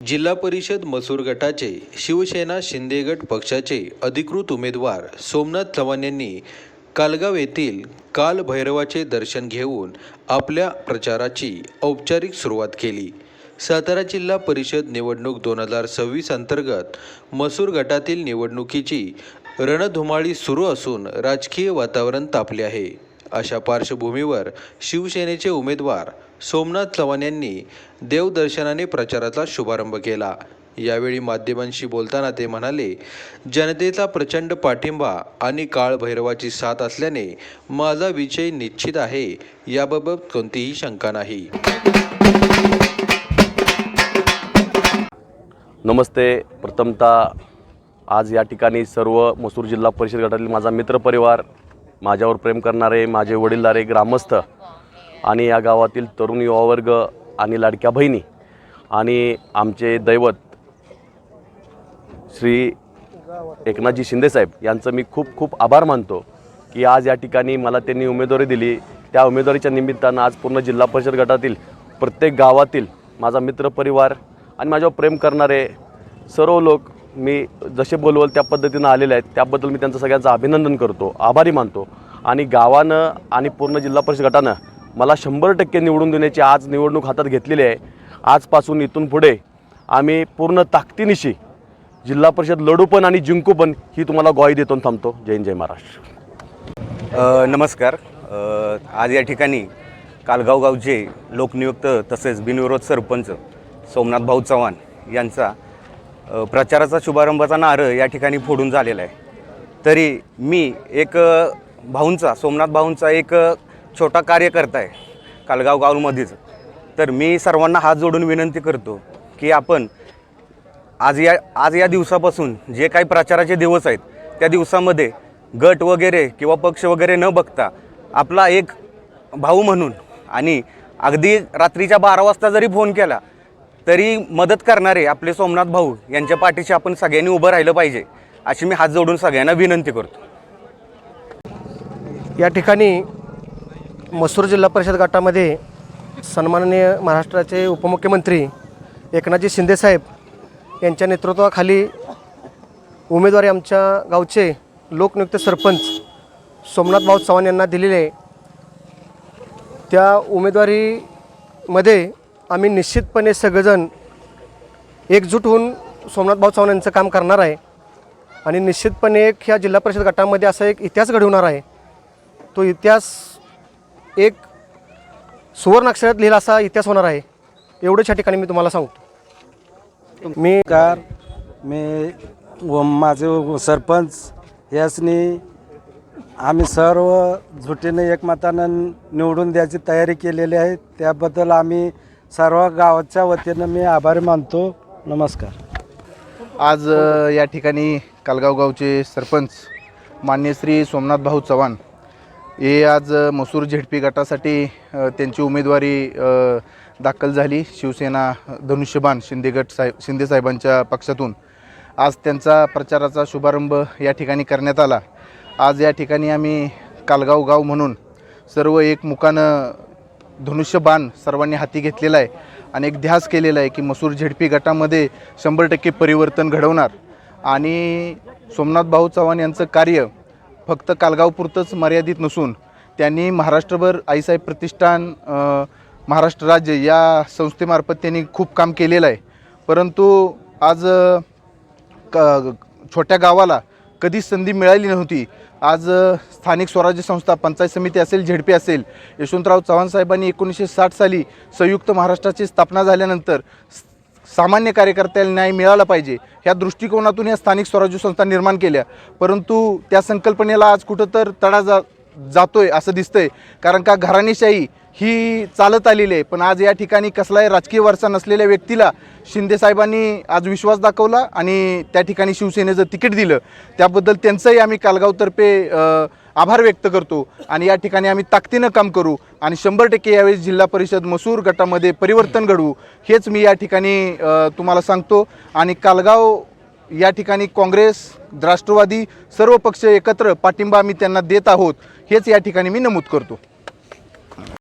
जिल्हा परिषद मसूर गटाचे शिवसेना शिंदे गट पक्षाचे अधिकृत उमेदवार सोमनाथ चव्हाण यांनी कालगाव येथील काल भैरवाचे दर्शन घेऊन आपल्या प्रचाराची औपचारिक सुरुवात केली. सातारा जिल्हा परिषद निवडणूक दोन हजार सव्वीस अंतर्गत मसूर गटातील निवडणुकीची रणधुमाळी सुरू असून राजकीय वातावरण तापले आहे. अशा पार्श्वभूमीवर शिवसेनेचे उमेदवार सोमनाथ चव्हाण यांनी देवदर्शनाने प्रचाराचा शुभारंभ केला. यावेळी माध्यमांशी बोलताना ते म्हणाले जनतेचा प्रचंड पाठिंबा आणि काळभैरवाची साथ असल्याने माझा विजय निश्चित आहे याबाबत कोणतीही शंका नाही. नमस्ते. प्रथमतः आज या ठिकाणी सर्व मसूर जिल्हा परिषद गटातील माझा मित्रपरिवार माझ्यावर प्रेम करणारे माझे वडीलधारे ग्रामस्थ आणि या गावातील तरुण युवावर्ग आणि लाडक्या बहिणी आणि आमचे दैवत श्री एकनाथजी शिंदेसाहेब यांचं मी खूप खूप आभार मानतो की आज या ठिकाणी मला त्यांनी उमेदवारी दिली. त्या उमेदवारीच्या निमित्तानं आज पूर्ण जिल्हा परिषद गटातील प्रत्येक गावातील माझा मित्रपरिवार आणि माझ्यावर प्रेम करणारे सर्व लोक मी जसे बोलवल त्या पद्धतीनं आलेले आहेत त्याबद्दल मी त्यांचं सगळ्यांचं अभिनंदन करतो आभारी मानतो. आणि गावानं आणि पूर्ण जिल्हा परिषद गटानं मला शंभर टक्के निवडून देण्याची आज निवडणूक हातात घेतलेली आहे. आजपासून इथून पुढे आम्ही पूर्ण ताकदीनिशी जिल्हा परिषद लढू पण आणि जिंकू पण ही तुम्हाला ग्वाही देतो थांबतो. जय जय महाराष्ट्र. नमस्कार. आज या ठिकाणी कालगाव गावचे लोकनियुक्त तसेच बिनविरोध सरपंच सोमनाथ भाऊ चव्हाण यांचा प्रचाराचा शुभारंभाचा नारळ या ठिकाणी फोडून झालेला आहे. तरी मी एक भाऊंचा सोमनाथ भाऊंचा एक छोटा कार्यकर्ता आहे कालगाव गावमध्येच. तर मी सर्वांना हात जोडून विनंती करतो की आपण आज या आज या दिवसापासून जे काही प्रचाराचे दिवस आहेत त्या दिवसामध्ये गट वगैरे किंवा पक्ष वगैरे न बघता आपला एक भाऊ म्हणून आणि अगदी रात्रीच्या बारा वाजता जरी फोन केला तरी मदत करणारे आपले सोमनाथ भाऊ यांच्या पाठीशी आपण सगळ्यांनी उभं राहिलं पाहिजे अशी मी हात जोडून सगळ्यांना विनंती करतो. या ठिकाणी मसूर जिल्हा परिषद गटामध्ये सन्माननीय महाराष्ट्राचे उपमुख्यमंत्री एकनाथजी शिंदेसाहेब यांच्या नेतृत्वाखाली उमेदवारी आमच्या गावचे लोकनियुक्त सरपंच सोमनाथ भाऊ चव्हाण यांना दिलेले आहे. त्या उमेदवारीमध्ये आम्ही निश्चितपणे सगळेजण एकजूट होऊन सोमनाथ भाऊ चव्हाण यांचं काम करणार आहे. आणि निश्चितपणे एक ह्या जिल्हा परिषद गटामध्ये असा एक इतिहास घडवणार आहे. तो इतिहास एक सुवर्ण अक्षरात लिहिला असा इतिहास होणार आहे. एवढंच या ठिकाणी मी तुम्हाला सांगतो. मी कार मी व माझे व सरपंच यासनी आम्ही सर्व झुटीने एकमतानं निवडून द्यायची तयारी केलेली आहे. त्याबद्दल आम्ही सर्व गावाच्या वतीनं मी आभारी मानतो. नमस्कार. आज या ठिकाणी कालगाव गावचे सरपंच मान्य श्री सोमनाथ भाऊ चव्हाण हे आज मसूर झेडपी गटासाठी त्यांची उमेदवारी दाखल झाली. शिवसेना धनुष्यबाण शिंदे गट साहेब शिंदे साहेबांच्या पक्षातून. आज त्यांचा प्रचाराचा शुभारंभ या ठिकाणी करण्यात आला. आज या ठिकाणी आम्ही कालगाव गाव म्हणून सर्व एक मुकानं धनुष्यबाण सर्वांनी हाती घेतलेला आहे आणि एक ध्यास केलेला आहे की मसूर झेडपी गटामध्ये शंभर टक्के परिवर्तन घडवणार. आणि सोमनाथ भाऊ चव्हाण यांचं कार्य फक्त कालगावपुरतंच मर्यादित नसून त्यांनी महाराष्ट्रभर आईसाहेब प्रतिष्ठान महाराष्ट्र राज्य या संस्थेमार्फत त्यांनी खूप काम केलेलं आहे. परंतु आज क छोट्या गावाला कधीच संधी मिळाली नव्हती. आज स्थानिक स्वराज्य संस्था पंचायत समिती असेल झेडपी असेल यशवंतराव चव्हाण साहेबांनी एकोणीसशे साठ साली संयुक्त महाराष्ट्राची स्थापना झाल्यानंतर सामान्य कार्यकर्त्याला न्याय मिळाला पाहिजे. ह्या दृष्टिकोनातून या स्थानिक स्वराज्य संस्था निर्माण केल्या. परंतु त्या संकल्पनेला आज कुठं तर तडा जा जातोय असं दिसतंय. कारण का घराणेशाही ही चालत आलेली आहे. पण आज या ठिकाणी कसलाही राजकीय वारसा नसलेल्या व्यक्तीला शिंदेसाहेबांनी आज विश्वास दाखवला आणि त्या ठिकाणी शिवसेनेचं तिकीट दिलं. त्याबद्दल त्यांचंही आम्ही कालगावतर्फे आभार व्यक्त करतो आणि या ठिकाणी आम्ही ताकदीनं काम करू आणि शंभर टक्के यावेळी जिल्हा परिषद मसूर गटामध्ये परिवर्तन घडवू. हेच मी या ठिकाणी तुम्हाला सांगतो. आणि कालगाव या ठिकाणी काँग्रेस राष्ट्रवादी सर्व पक्ष एकत्र पाठिंबा आम्ही त्यांना देत आहोत हेच या ठिकाणी मी नमूद करतो.